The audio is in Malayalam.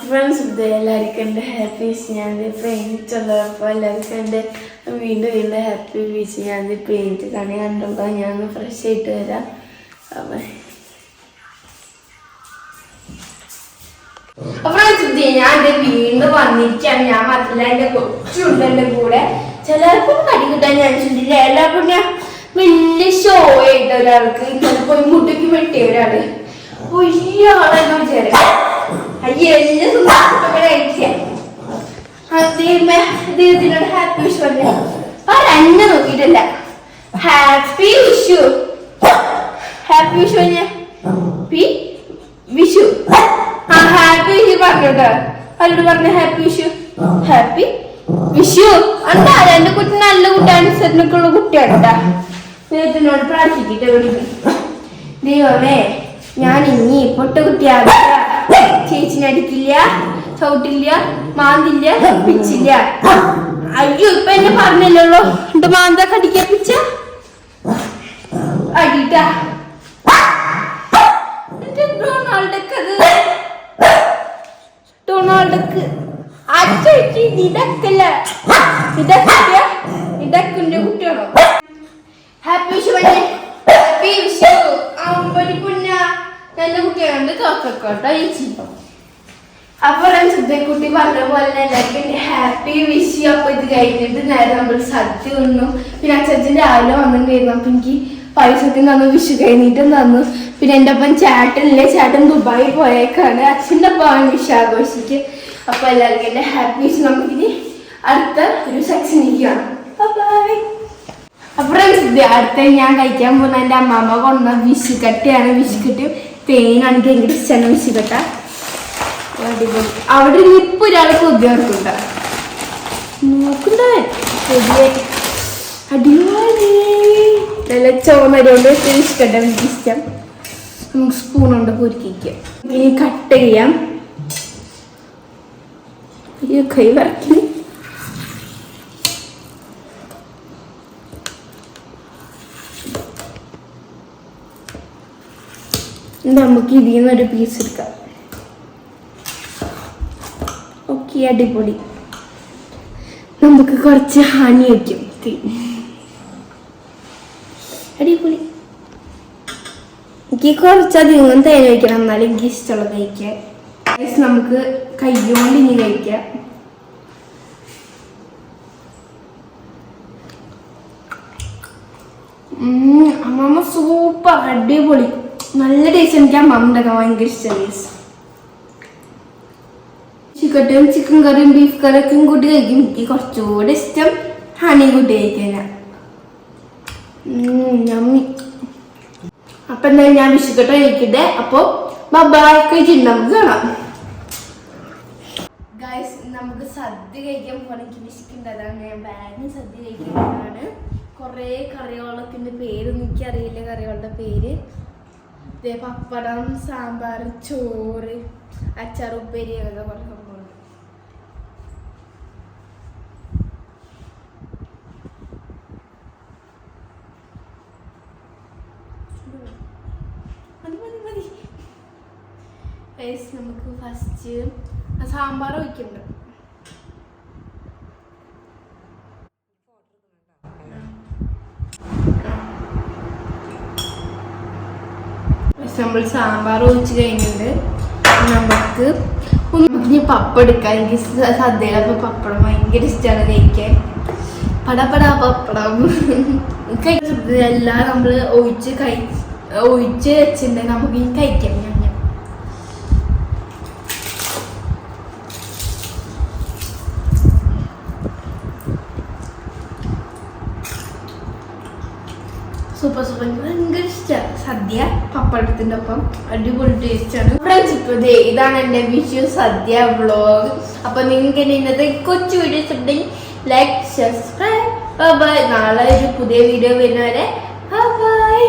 ഫ്രണ്ട്സ് ഇത് എല്ലാവർക്കും എന്റെ ഹാപ്പി വിഷ് ഞാൻ പെയിന്റ് ഉള്ളപ്പോൾ എല്ലാവർക്കും എന്റെ വീണ്ടും വീണ്ടും ഹാപ്പി വിഷ് ഞാൻ പെയിന്റ് കണി. കണ്ടുമ്പോൾ ഞാൻ ഫ്രഷ് ആയിട്ട് വരാം. ഫ്രണ്ട്സ് ഇത് ഞാൻ വീണ്ടും വന്നിരിക്കുകയാണ് ഞാൻ മാത്രമല്ല എന്റെ കൊച്ചുണ്ട് എന്റെ കൂടെ. ചിലപ്പോൾ കടി കിട്ടാൻ ഞാൻ ചിന്തിച്ചില്ല എല്ലാവർക്കും ഞാൻ വലിയ ഷോ ആയിട്ട് ഒരാൾക്ക് ഇന്നലെ പോയി മുട്ടയ്ക്ക് വെട്ടിയ ഒരാൾ. ഹാപ്പി വിഷു നോക്കിയിട്ടില്ല. Happy happy P Vishu. Happy happy happy Vishu കുട്ടി നല്ല കുട്ടി അനുസരണൊക്കെ ഉള്ള കുട്ടിയാണ് കേട്ടാ ദൈവത്തിനോട് പ്രാർത്ഥിക്കട്ടെ ദൈവമേ ഞാൻ ഇനി പൊട്ടകുട്ടിയാകില്ല ചേച്ചിനെ അടിക്കില്ല ചവിട്ടില്ല മാന്തില്ല പിച്ചില്ല. അയ്യോ ഇപ്പൊ എന്നെ പറഞ്ഞില്ലല്ലോ. എന്റെ മാന്ത കടിക്കാൻ പിച്ച. അടിട്ടാ ഡൊണാൾഡക്ക് ഡൊണാൾഡക്ക് അച്ഛി ഇടക്കല്ല? ഇടക്കില്ല. ഇടക്കിന്റെ കുട്ടിയാണോ ഹാപ്പി വിഷു പഞ്ഞേ ഹാപ്പി വിഷു അമ്പടി പുന്ന നല്ല തോക്കോട്ടോ ഈ ചിപ്പം അപ്പൊ കുട്ടി പറഞ്ഞ പോലെ തന്നെ എല്ലാവർക്കും ഹാപ്പി വിഷ് അപ്പൊ ഇത് കഴിഞ്ഞിട്ട് നേരെ നമ്മൾ സദ്യ ഉണ്ണു പിന്നെ അച്ഛൻ രാവിലെ വന്നിട്ടുണ്ടായിരുന്നു അപ്പൊ എനിക്ക് പൈസക്കും തന്നു വിഷു കഴിഞ്ഞിട്ടും തന്നു. പിന്നെ എന്റെ ഒപ്പം ചേട്ടനില്ലേ? ചേട്ടൻ ദുബായി പോയേക്കാണ്. അച്ഛന്റെ ഒപ്പം വിഷു ആഘോഷിക്ക്. അപ്പൊ എല്ലാവർക്കും എന്റെ ഹാപ്പി വിഷ് നമുക്കിനി അടുത്ത ഒരു സെക്ഷനിലേക്ക് കാണാം. ഇത് അടുത്ത ഞാൻ കഴിക്കാൻ പോകുന്ന എന്റെ അമ്മാമ്മ കൊണ്ട വിഷുക്കട്ടയാണ് വിഷുക്കട്ട് തേനാണ് എനിക്ക് ഇഷ്ടമാണ് വിഷുക്കട്ട അടിപൊളി. അവിടെ ഇപ്പൊ ഒരാൾക്ക് ഉദ്യോഗസ്ഥ നോക്കണ്ടേ. ഇഷ്ടപ്പെട്ട എനിക്ക് ഇഷ്ടം നമുക്ക് സ്പൂൺ കൊണ്ട് പൊരിക്കുക ഇനി കട്ട് ചെയ്യാം. ഈ കൈ വരയ്ക്കുന്നു നമുക്ക് ഇതിൽ നിന്ന് ഒരു പീസ് എടുക്കാം. ഓക്കെ അടിപൊളി. നമുക്ക് കുറച്ച് ഹണി വയ്ക്കും അടിപൊളി. എനിക്ക് കുറച്ചധികം തേൻ വയ്ക്കണം എന്നാലും എനിക്ക് ഇഷ്ടമുള്ളത് കഴിക്കാൻ നമുക്ക് കയ്യോണ്ട് ഇനി കഴിക്കാം. അമ്മമ്മ സൂപ്പർ അടിപൊളി. നല്ല ടേസ്റ്റ് എനിക്ക് ആ ഉണ്ടാക്കാൻ ഭയങ്കര ഇഷ്ടമാണ് ചിക്കട്ടും ചിക്കൻ കറിയും ബീഫ് കറിയൊക്കെയും കൂട്ടി കഴിക്കും. എനിക്ക് കുറച്ചുകൂടെ ഇഷ്ടം ഹണി കൂട്ടി കഴിക്കാൻ. അപ്പൊ എന്തായാലും ഞാൻ വിഷുക്കട്ട കഴിക്കട്ടെ. അപ്പൊ ബബായ് നമുക്ക് കാണാം. നമുക്ക് സദ്യ കഴിക്കാൻ പോകണം എനിക്ക് വിശക്കുണ്ടതാണ് ഞാൻ ബാഗിന് സദ്യ കഴിക്കുന്നതാണ് കുറേ കറികളൊക്കെ പേര് എനിക്കറിയില്ല കറികളുടെ പേര്. ദേ പപ്പടം സാമ്പാർ ചോറ് അച്ചാർ ഉപ്പേരി അങ്ങനത്തെ കുറേ സംഭവമുണ്ട് മതി നമുക്ക് ഫസ്റ്റ് സാമ്പാർ വയ്ക്കുന്നുണ്ട്. നമ്മൾ സാമ്പാർ ഒഴിച്ച് കഴിഞ്ഞിട്ട് നമുക്ക് ഇനി പപ്പടം എടുക്കാം. എനിക്ക് സദ്യയിലപ്പോൾ സദ്യയിലപ്പോ പപ്പടം ഭയങ്കര ഇഷ്ടമാണ് കഴിക്കാൻ. പടപടാ പപ്പടം. കഴിച്ചെല്ലാം നമ്മൾ ഒഴിച്ച് കഴി ഒഴിച്ച് വെച്ചിട്ടുണ്ടെങ്കിൽ നമുക്ക് ഇനി കഴിക്കാം സൂപ്പർ സൂപ്പർ ഭയങ്കര ഇഷ്ടമാണ് സദ്യ പപ്പടത്തിന്റെ ഒപ്പം അടിപൊളി ടേസ്റ്റാണ് ഫ്രണ്ട്സ് ഇപ്പോൾ ഇതാണ് എന്റെ വിഷു സദ്യ വ്ളോഗ് അപ്പോൾ നിങ്ങൾക്ക് എന്റെ ഇന്നത്തെ കൊച്ചു വീഡിയോസ് ഉണ്ടെങ്കിൽ ലൈക്ക് സബ്സ്ക്രൈബ് ബൈ നാളെ ഒരു പുതിയ വീഡിയോ വരുന്നവരെ. ബൈ